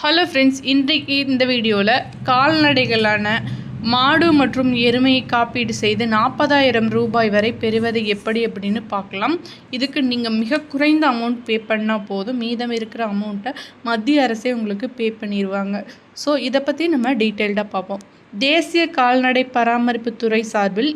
Hello friends இன்றைக்கு இந்த வீடியோவில் கால்நடைகளான மாடு மற்றும் எருமையை காப்பீடு செய்து நாற்பதாயிரம் ரூபாய் வரை பெறுவது எப்படி அப்படின்னு பார்க்கலாம். இதுக்கு நீங்கள் மிக குறைந்த அமௌண்ட் பே பண்ணால் போதும். மீதம் இருக்கிற அமௌண்ட்டை மத்திய அரசே உங்களுக்கு பே பண்ணிடுவாங்க ஸோ இதை பற்றி நம்ம டீட்டெயில்டாக பார்ப்போம். தேசிய கால்நடை பராமரிப்பு துறை சார்பில்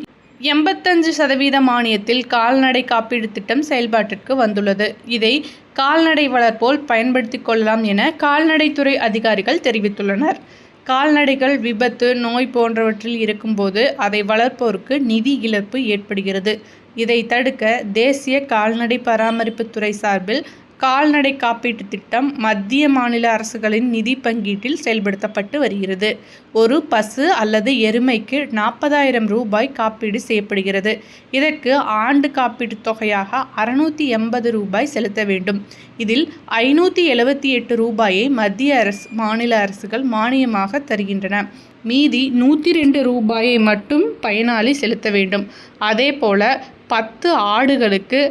எண்பத்தஞ்சு சதவீத மானியத்தில் கால்நடை காப்பீடு திட்டம் செயல்பாட்டிற்கு வந்துள்ளது. இதை கால்நடை வளர்ப்போல் பயன்படுத்தி கொள்ளலாம் என கால்நடைத்துறை அதிகாரிகள் தெரிவித்துள்ளனர். கால்நடைகள் விபத்து நோய் போன்றவற்றில் இருக்கும்போது அதை வளர்ப்போருக்கு நிதி இழப்பு ஏற்படுகிறது. இதை தடுக்க தேசிய கால்நடை பராமரிப்புத்துறை சார்பில் கால்நடை காப்பீட்டு திட்டம் மத்திய மாநில அரசுகளின் நிதி பங்கீட்டில் செயல்படுத்தப்பட்டு வருகிறது. ஒரு பசு அல்லது எருமைக்கு நாற்பதாயிரம் ரூபாய் காப்பீடு செய்யப்படுகிறது. இதற்கு ஆண்டு காப்பீட்டு தொகையாக அறுநூற்றி எண்பது ரூபாய் செலுத்த வேண்டும். இதில் ஐநூற்றி எழுபத்தி எட்டு ரூபாயை மத்திய அரசு மாநில அரசுகள் மானியமாக தருகின்றன. மீதி நூற்றி ரெண்டு ரூபாயை மட்டும் பயனாளி செலுத்த வேண்டும். அதே போல பத்து ஆடுகளுக்கு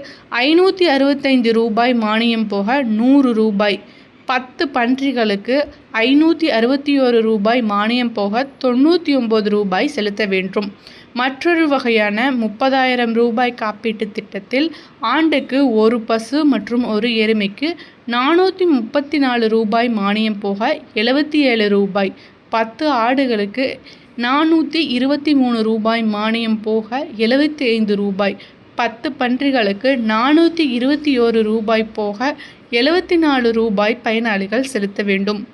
ஐநூற்றி அறுபத்தைந்து ரூபாய் மானியம் போக நூறு ரூபாய். பத்து பன்றிகளுக்கு ஐநூற்றி அறுபத்தி ஒரு ரூபாய் மானியம் போக தொண்ணூற்றி ஒம்பது ரூபாய் செலுத்த வேண்டும். மற்றொரு வகையான முப்பதாயிரம் ரூபாய் காப்பீட்டுத் திட்டத்தில் ஆண்டுக்கு ஒரு பசு மற்றும் ஒரு எருமைக்கு நானூற்றி முப்பத்தி நாலு ரூபாய் மானியம் போக எழுபத்தி ஏழு ரூபாய். பத்து ஆடுகளுக்கு நானூற்றி இருபத்தி மூணு ரூபாய் மானியம் போக எழுபத்தி ஐந்து ரூபாய். பத்து பன்றிகளுக்கு நானூற்றி இருபத்தி ஓரு ரூபாய் போக எழுபத்தி நாலு ரூபாய் பயனாளிகள் செலுத்த வேண்டும்.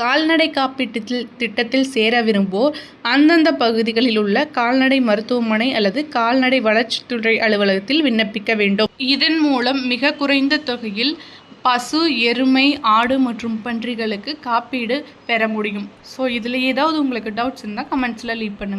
கால்நடை காப்பீட்டு திட்டத்தில் சேர விரும்புவோர் அந்தந்த பகுதிகளில் உள்ள கால்நடை மருத்துவமனை அல்லது கால்நடை வளர்ச்சித்துறை அலுவலகத்தில் விண்ணப்பிக்க வேண்டும். இதன் மூலம் மிக குறைந்த தொகையில் பசு எருமை ஆடு மற்றும் பன்றிகளுக்கு காப்பீடு பெற முடியும். ஸோ இதில் ஏதாவது உங்களுக்கு டவுட்ஸ் இருந்தால் கமெண்ட்ஸில் லீவ் பண்ணுங்கள்